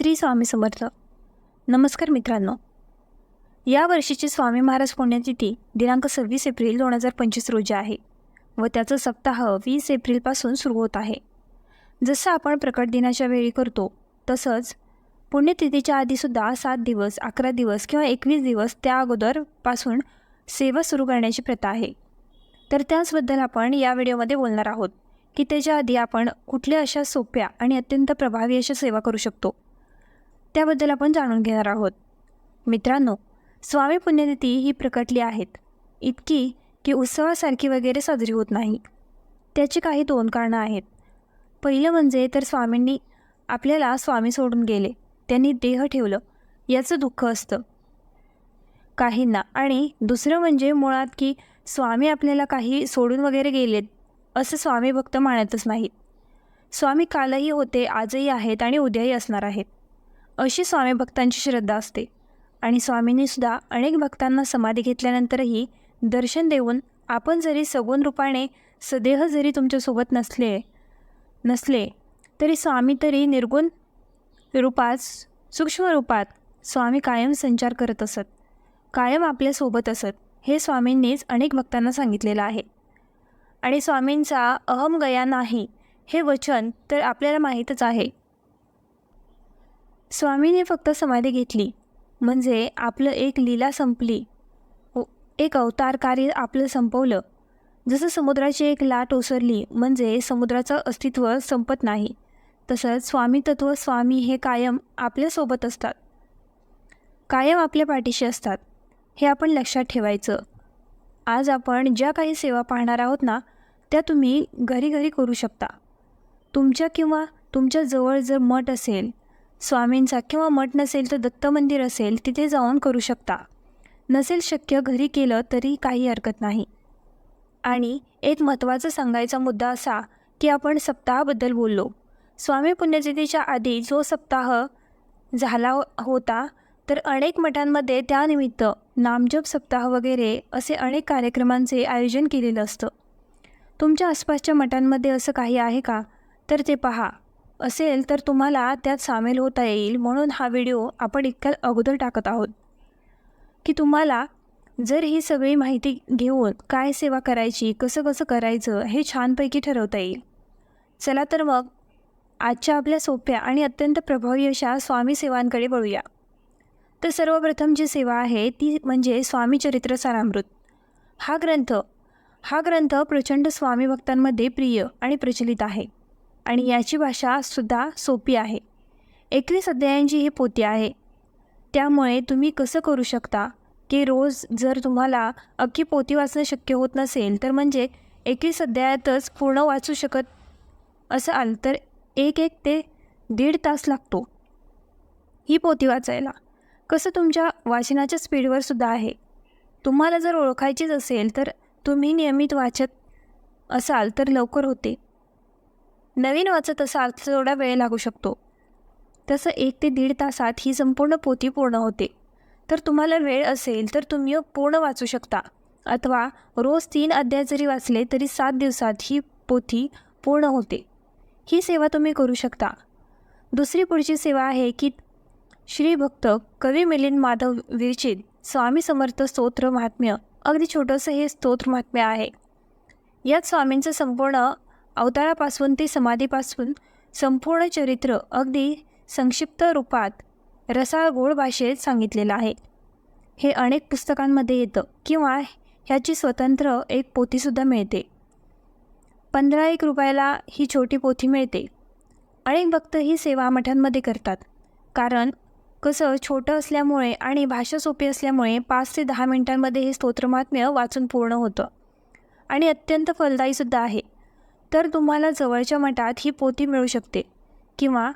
श्री स्वामी समर्थ. नमस्कार मित्रांनो. या वर्षीची स्वामी महाराज पुण्यतिथी दिनांक सव्वीस एप्रिल दोन हजार पंचवीस रोजी आहे व त्याचं सप्ताह वीस एप्रिलपासून सुरू होत आहे. जसं आपण प्रकट दिनाच्या वेळी करतो तसंच पुण्यतिथीच्या आधीसुद्धा सात दिवस अकरा दिवस किंवा एकवीस दिवस त्या अगोदरपासून सेवा सुरू करण्याची प्रथा आहे. तर त्याचबद्दल आपण या व्हिडिओमध्ये बोलणार आहोत की त्याच्या आधी आपण कुठल्या अशा सोप्या आणि अत्यंत प्रभावी अशा सेवा करू शकतो? त्याबद्दल आपण जाणून घेणार आहोत. मित्रांनो स्वामी पुण्यतिथी ही प्रकटली आहेत. इतकी की उत्सवासारखी वगैरे साजरी होत नाही. त्याची काही दोन कारणं आहेत. पहिलं म्हणजे तर स्वामींनी आपल्याला स्वामी सोडून गेले. त्यांनी देह ठेवलं. याचं दुःख असतं. काहींना. आणि दुसरं म्हणजे मुळात की स्वामी आपल्याला काही सोडून वगैरे गेलेत असं स्वामी भक्त मानतच नाहीत. स्वामी कालही होते आजही आहेत आणि उद्याही असणार आहेत. अशी स्वामी भक्तांची श्रद्धा असते. आणि स्वामींनीसुद्धा अनेक भक्तांना समाधी घेतल्यानंतरही दर्शन देऊन आपण जरी सगुण रूपाने सदेह जरी तुमच्यासोबत नसले नसले तरी स्वामी तरी निर्गुण रूपात सूक्ष्म रूपात स्वामी कायम संचार करत असत कायम आपल्यासोबत असत हे स्वामींनीच अनेक भक्तांना सांगितलेलं आहे. आणि स्वामींचा अहम गया नाही हे वचन तर आपल्याला माहीतच आहे. स्वामीने फक्त समाधी घेतली. म्हणजे आपलं एक लीला संपली. एक अवतार कार्य आपलं संपवलं. जसं समुद्राची एक लाट ओसरली म्हणजे समुद्राचं अस्तित्व संपत नाही. तसंच स्वामी तत्व स्वामी हे कायम आपल्यासोबत असतात. कायम आपल्या पाठीशी असतात. हे आपण लक्षात ठेवायचं. आज आपण ज्या काही सेवा पाहणार आहोत ना त्या तुम्ही घरी घरी करू शकता. तुमच्या किंवा तुमच्या जवळ जर मठ असेल स्वामींचा किंवा मठ नसेल तर दत्त मंदिर असेल तिथे जाऊन करू शकता. नसेल शक्य घरी केलं तरी काही हरकत नाही. आणि एक महत्त्वाचा सांगायचा मुद्दा असा की आपण सप्ताहाबद्दल बोललो. स्वामी पुण्यतिथीच्या आधी जो सप्ताह झाला होता तर अनेक मठांमध्ये त्यानिमित्त नामजप सप्ताह वगैरे असे अनेक कार्यक्रमांचे आयोजन केलेलं असतं. तुमच्या आसपासच्या मठांमध्ये असं काही आहे का? तर ते पहा. असेल तर तुम्हाला त्यात सामील होता येईल म्हणून हा व्हिडिओ आपण इतक्या अगोदर टाकत आहोत. की तुम्हाला जर ही सगळी माहिती घेऊन काय सेवा करायची कसं कसं करायचं हे छानपैकी ठरवता येईल. चला तर मग आजच्या आपल्या सोप्या आणि अत्यंत प्रभावी अशा स्वामी सेवांकडे वळूया. तर सर्वप्रथम जी सेवा आहे ती म्हणजे स्वामी चरित्र सारामृत. हा ग्रंथ हा ग्रंथ प्रचंड स्वामी भक्तांमध्ये प्रिय आणि प्रचलित आहे. आणि याची भाषासुद्धा सोपी आहे. एकवीस अध्यायांची ही पोती आहे. त्यामुळे तुम्ही कसं करू शकता की रोज जर तुम्हाला अख्खी पोती वाचणं शक्य होत नसेल तर म्हणजे एकवीस अध्यायातच पूर्ण वाचू शकत असाल तर एक एक ते दीड तास लागतो ही पोती वाचायला. कसं तुमच्या वाचनाच्या स्पीडवर सुद्धा आहे. तुम्हाला जर ओळखायचीच असेल तर तुम्ही नियमित वाचत असाल तर लवकर होते. नवीन वाचत असाल तर थोडा वेळ लागू शकतो. तसं एक ते दीड तासात ही संपूर्ण पोथी पूर्ण होते. तर तुम्हाला वेळ असेल तर तुम्ही पूर्ण वाचू शकता. अथवा रोज तीन अध्याय जरी वाचले तरी सात दिवसात ही पोथी पूर्ण होते. ही सेवा तुम्ही करू शकता. दुसरी पुढची सेवा आहे की श्री भक्त कवी मिलिंद माधव विरचित स्वामी समर्थ स्तोत्र महात्म्य. अगदी छोटंसं हे स्तोत्र महात्म्य आहे. यात स्वामींचं संपूर्ण अवतारापासून ते समाधीपासून संपूर्ण चरित्र अगदी संक्षिप्त रूपात रसाळ गोड भाषेत सांगितलेलं आहे. हे अनेक पुस्तकांमध्ये येतं किंवा ह्याची स्वतंत्र एक पोथीसुद्धा मिळते. पंधरा एक रुपयाला ही छोटी पोथी मिळते. अनेक भक्त ही सेवा मठांमध्ये करतात. कारण कसं छोटं असल्यामुळे आणि भाषा सोपी असल्यामुळे पाच ते दहा मिनटांमध्ये हे स्तोत्रमात्म्य वाचून पूर्ण होतं. आणि अत्यंत फलदायीसुद्धा आहे. तर तुम्हाला जवळच्या मठात ही पोथी मिळू शकते. किंवा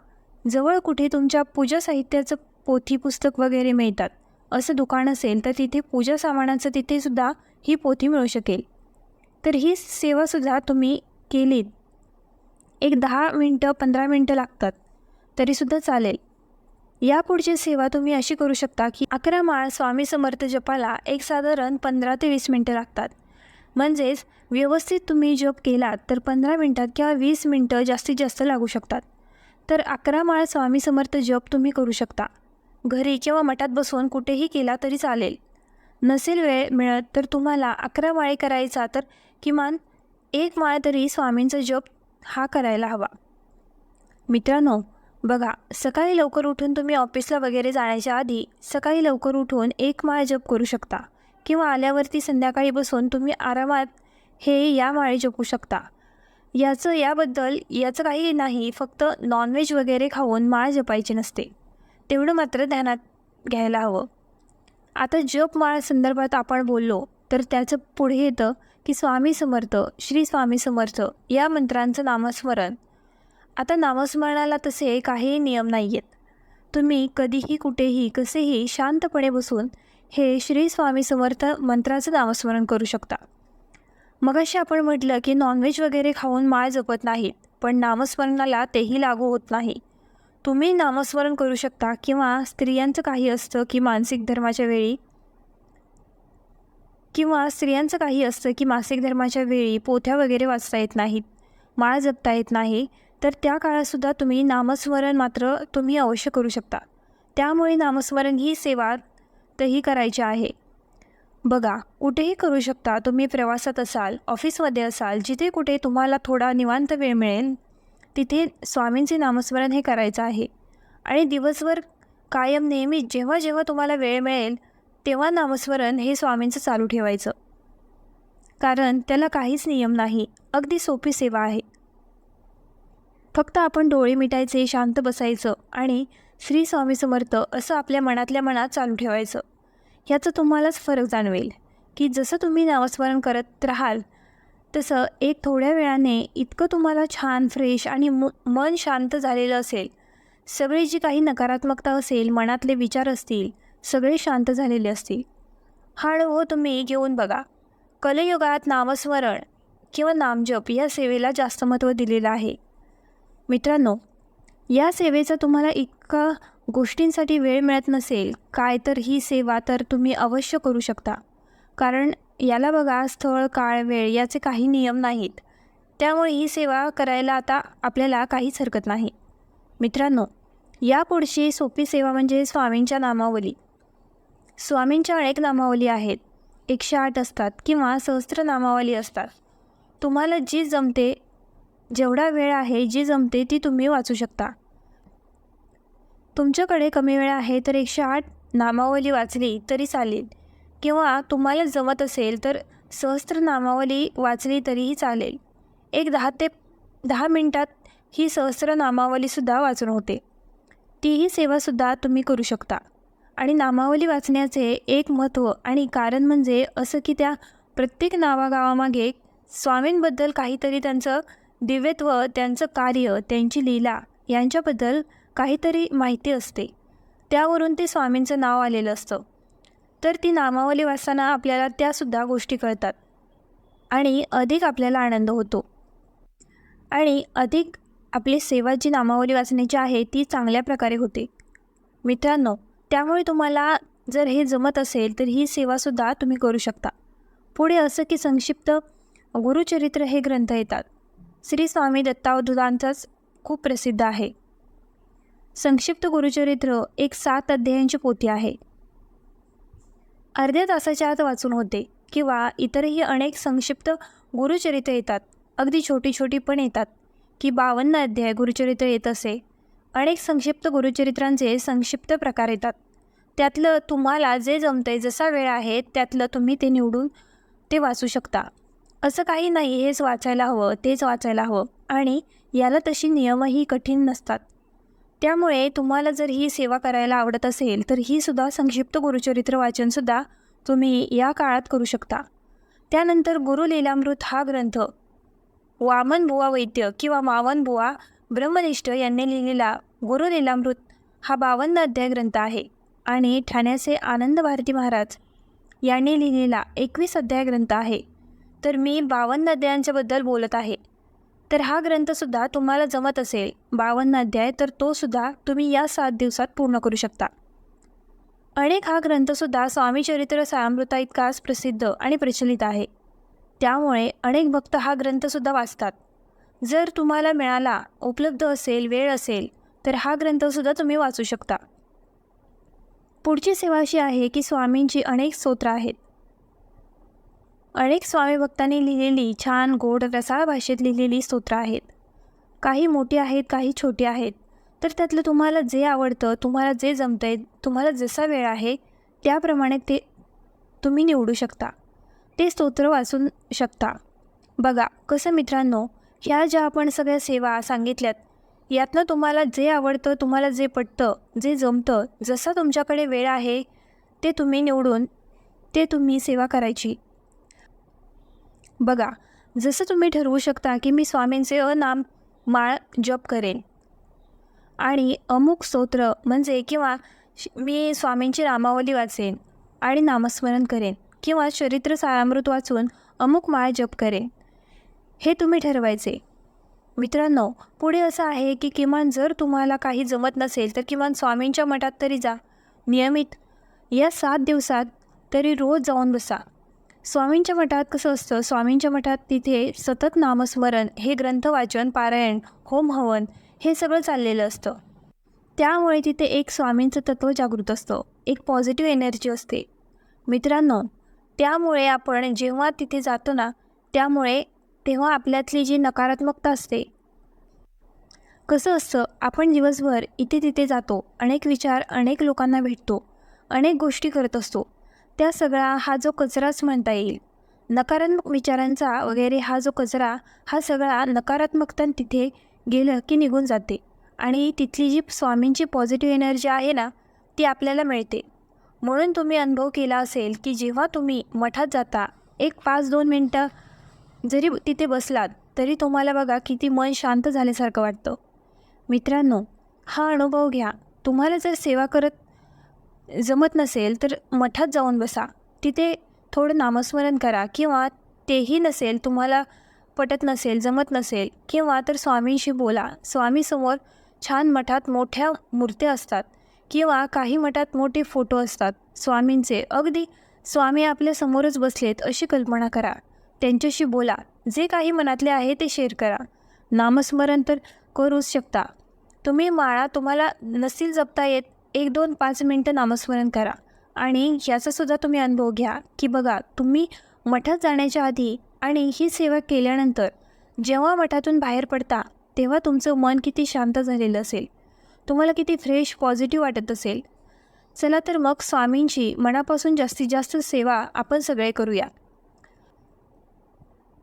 जवळ कुठे तुमच्या पूजा साहित्याचं पोथी पुस्तक वगैरे मिळतात. असं दुकान असेल तर तिथे पूजा सामानाचं तिथेसुद्धा ही पोथी मिळू शकेल. तर ही सेवासुद्धा तुम्ही केलीत. एक दहा मिनटं पंधरा मिनटं लागतात. तरीसुद्धा चालेल. यापुढची सेवा तुम्ही अशी करू शकता की अकरा माळ स्वामी समर्थ जपाला एक साधारण पंधरा ते वीस मिनटं लागतात. म्हणजेच व्यवस्थित तुम्ही जप केलात तर पंधरा मिनटात किंवा वीस मिनटं जास्तीत जास्त लागू शकतात. तर अकरा माळ स्वामी समर्थ जप तुम्ही करू शकता. घरी किंवा मठात बसून कुठेही केला तरी चालेल. नसेल वेळ मिळत तर तुम्हाला अकरा माळे करायचा तर किमान एक माळ तरी स्वामींचा जप हा करायला हवा. मित्रांनो बघा सकाळी लवकर उठून तुम्ही ऑफिसला वगैरे जाण्याच्या आधी सकाळी लवकर उठून एक माळ जप करू शकता. किंवा आल्यावरती संध्याकाळी बसून तुम्ही आरामात हे या माळे जपू शकता. याचं याबद्दल याचं काही नाही फक्त नॉनव्हेज वगैरे खाऊन माळ जपायची नसते. तेवढं मात्र ध्यानात घ्यायला हवं. आता जप माळ संदर्भात आपण बोललो तर त्याचं पुढे येतं की स्वामी समर्थ श्री स्वामी समर्थ या मंत्रांचं नामस्मरण. आता नामस्मरणाला तसे काही नियम नाही आहेत तुम्ही कधीही कुठेही कसेही शांतपणे बसून हे श्री स्वामी समर्थ मंत्राचं नामस्मरण करू शकता. मगाशी आपण म्हटलं की नॉनव्हेज वगैरे खाऊन माळ जपत नाहीत पण नामस्मरणाला तेही लागू होत नाही. तुम्ही नामस्मरण करू शकता किंवा स्त्रियांचं काही असतं की मानसिक धर्माच्या वेळी? किंवा स्त्रियांचं काही असतं की मासिक धर्माच्या वेळी पोथ्या वगैरे वाचता येत नाहीत माळ जपता येत नाही तर त्या काळातसुद्धा तुम्ही नामस्मरण मात्र तुम्ही अवश्य करू शकता. त्यामुळे नामस्मरण ही सेवा तेही करायचे आहे. बघा कुठेही करू शकता तुम्ही प्रवासात असाल ऑफिसमध्ये असाल जिथे कुठे तुम्हाला थोडा निवांत वेळ मिळेल तिथे स्वामींचे नामस्मरण हे करायचं आहे. आणि दिवसभर कायम नेहमी जेव्हा जेव्हा तुम्हाला वेळ मिळेल तेव्हा नामस्मरण हे स्वामींचं चालू ठेवायचं. कारण त्याला काहीच नियम नाही अगदी सोपी सेवा आहे. फक्त आपण डोळे मिटायचे शांत बसायचं आणि श्री स्वामी समर्थ असं आपल्या मनातल्या मनात चालू ठेवायचं. ह्याचं तुम्हालाच फरक जाणवेल की जसं तुम्ही नामस्मरण करत राहाल तसं एक थोड्या वेळाने इतकं तुम्हाला छान फ्रेश आणि मु मन शांत झालेलं असेल. सगळी जी काही नकारात्मकता असेल मनातले विचार असतील सगळे शांत झालेले असतील. हा अनुभव तुम्ही घेऊन बघा. कलयुगात नामस्मरण किंवा नामजप या सेवेला जास्त महत्त्व दिलेलं आहे. मित्रांनो या सेवेचा तुम्हाला इतका गोष्टींसाठी वेळ मिळत नसेल काय तर ही सेवा तर तुम्ही अवश्य करू शकता. कारण याला बघा स्थळ काळ वेळ याचे काही नियम नाहीत. त्यामुळे ही सेवा करायला आता आपल्याला काहीच हरकत नाही. मित्रांनो यापुढची सोपी सेवा म्हणजे स्वामींच्या नामावली. स्वामींच्या अनेक नामावली आहेत. एकशे आठ असतात किंवा सहस्त्र नामावली असतात. तुम्हाला जी जमते जेवढा वेळ आहे जी जमते ती तुम्ही वाचू शकता. तुमच्याकडे कमी वेळ आहे तर एकशे आठ नामावली वाचली तरी चालेल. किंवा तुम्हाला जमत असेल तर सहस्त्र नामावली वाचली तरीही चालेल. एक दहा ते दहा मिनटात ही सहस्त्र नामावलीसुद्धा वाचून होते. तीही सेवासुद्धा तुम्ही करू शकता. आणि नामावली वाचण्याचे एक महत्त्व आणि कारण म्हणजे असं की त्या प्रत्येक नावागावामागे स्वामींबद्दल काहीतरी त्यांचं दिव्यत्व त्यांचं कार्य त्यांची लीला यांच्याबद्दल काहीतरी माहिती असते. त्यावरून ते स्वामींचं नाव आलेलं असतं. तर ती नामावली वाचताना आपल्याला त्यासुद्धा गोष्टी कळतात. आणि अधिक आपल्याला आनंद होतो. आणि अधिक आपली सेवा जी नामावली वाचण्याची आहे ती चांगल्या प्रकारे होते. मित्रांनो त्यामुळे तुम्हाला जर हे जमत असेल तर ही सेवासुद्धा तुम्ही करू शकता. पुढे असं की संक्षिप्त गुरुचरित्र हे ग्रंथ येतात. श्री स्वामी दत्तावधूतांचाच खूप प्रसिद्ध आहे. संक्षिप्त गुरुचरित्र एक सात अध्यायांची पोथी आहे. अर्ध्या तासाच्या आत वाचून होते किंवा इतरही अनेक संक्षिप्त गुरुचरित्र येतात. अगदी छोटी छोटी पण येतात. की बावन्न अध्याय गुरुचरित्र येत असे. अनेक संक्षिप्त गुरुचरित्रांचे संक्षिप्त प्रकार येतात. त्यातलं तुम्हाला जे जमतंय जसा वेळ आहे त्यातलं तुम्ही ते निवडून ते वाचू शकता. असं काही नाही हेच वाचायला हवं तेच वाचायला हवं. आणि याला तशी नियमही कठीण नसतात. त्यामुळे तुम्हाला जर ही सेवा करायला आवडत असेल तर ही सुद्धा संक्षिप्त गुरुचरित्र वाचनसुद्धा तुम्ही या काळात करू शकता. त्यानंतर गुरुलीलामृत हा ग्रंथ वामन बुवा वैद्य किंवा मावन बुवा ब्रह्मनिष्ठ यांनी लिहिलेला गुरुलीलामृत हा बावन्न अध्याय ग्रंथ आहे. आणि ठाण्याचे आनंद भारती महाराज यांनी लिहिलेला एकवीस अध्याय ग्रंथ आहे. तर मी बावन्न अध्यायांच्याबद्दल बोलत आहे. तर हा ग्रंथसुद्धा तुम्हाला जमत असेल. बावन्न अध्याय तर तोसुद्धा तुम्ही या सात दिवसात पूर्ण करू शकता. अनेक हा ग्रंथसुद्धा स्वामीचरित्र सारामृता इतकाच प्रसिद्ध आणि प्रचलित आहे. त्यामुळे अनेक भक्त हा ग्रंथसुद्धा वाचतात. जर तुम्हाला मिळाला उपलब्ध असेल वेळ असेल तर हा ग्रंथसुद्धा तुम्ही वाचू शकता. पुढची सेवा अशी आहे की स्वामींची अनेक स्तोत्र आहेत. अनेक स्वामी भक्तांनी लिहिलेली छान गोड रसाळ भाषेत लिहिलेली स्तोत्रं आहेत. काही मोठी आहेत काही छोटी आहेत. तर त्यातलं तुम्हाला जे आवडतं तुम्हाला जे जमतं आहे तुम्हाला जसा वेळ आहे त्याप्रमाणे ते तुम्ही निवडू शकता. ते स्तोत्र वाचून शकता. बघा कसं मित्रांनो ह्या ज्या आपण सगळ्या सेवा सांगितल्यात यातनं तुम्हाला जे आवडतं तुम्हाला जे पटतं जे जमतं जसा तुमच्याकडे वेळ आहे ते तुम्ही निवडून ते तुम्ही सेवा करायची. बघा जसं तुम्ही ठरवू शकता की मी स्वामींचे अनाम माळ जप करेन. आणि अमुक स्तोत्र म्हणजे किंवा मी स्वामींची नामावली वाचेन आणि नामस्मरण करेन किंवा चरित्र सारामृत वाचून अमुक माळ जप करेन. हे तुम्ही ठरवायचे. मित्रांनो पुढे असं आहे की किमान जर तुम्हाला काही जमत नसेल तर किमान स्वामींच्या मठात तरी जा. नियमित या सात दिवसात तरी रोज जाऊन बसा. स्वामींच्या मठात कसं असतं? स्वामींच्या मठात तिथे सतत नामस्मरण हे ग्रंथ वाचन पारायण होम हवन हे सगळं चाललेलं असतं. त्यामुळे तिथे एक स्वामींचं तत्त्व जागृत असतं. एक पॉझिटिव्ह एनर्जी असते. मित्रांनो त्यामुळे आपण जेव्हा तिथे जातो ना त्यामुळे तेव्हा आपल्यातली जी नकारात्मकता असते. कसं असतं? आपण दिवसभर इथे तिथे जातो अनेक विचार अनेक लोकांना भेटतो अनेक गोष्टी करत असतो. त्या सगळा हा जो कचराच म्हणता येईल. नकारात्मक विचारांचा वगैरे हा जो कचरा हा सगळा नकारात्मकता तिथे गेलं की निघून जाते. आणि तिथली जी स्वामींची पॉझिटिव्ह एनर्जी आहे ना ती आपल्याला मिळते. म्हणून तुम्ही अनुभव केला असेल की जेव्हा तुम्ही मठात जाता एक पाच दोन मिनटं जरी तिथे बसलात तरी तुम्हाला बघा किती मन शांत झाल्यासारखं वाटतं. मित्रांनो हा अनुभव घ्या. तुम्हाला जर सेवा करत जमत नसेल तर मठात जाऊन बसा. तिथे थोडं नामस्मरण करा किंवा तेही नसेल तुम्हाला पटत नसेल जमत नसेल किंवा तर स्वामींशी बोला. स्वामीसमोर छान मठात मोठ्या मूर्त्या असतात किंवा काही मठात मोठे फोटो असतात स्वामींचे. अगदी स्वामी आपल्या समोरच बसलेत अशी कल्पना करा. त्यांच्याशी बोला. जे काही मनातले आहे ते शेअर करा. नामस्मरण तर करूच शकता. तुम्ही माळा तुम्हाला नसतील जपता येत एक दोन पाच मिनटं नामस्मरण करा. आणि याचासुद्धा तुम्ही अनुभव घ्या की बघा तुम्ही मठात जाण्याच्या आधी आणि ही सेवा केल्यानंतर जेव्हा मठातून बाहेर पडता तेव्हा तुमचं मन किती शांत झालेलं असेल. तुम्हाला किती फ्रेश पॉझिटिव्ह वाटत असेल. चला तर मग स्वामींची मनापासून जास्तीत जास्त सेवा आपण सगळे करूया.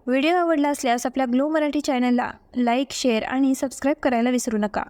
व्हिडिओ आवडला असल्यास आपल्या ग्लो मराठी चॅनलला लाईक शेअर आणि सबस्क्राईब करायला विसरू नका.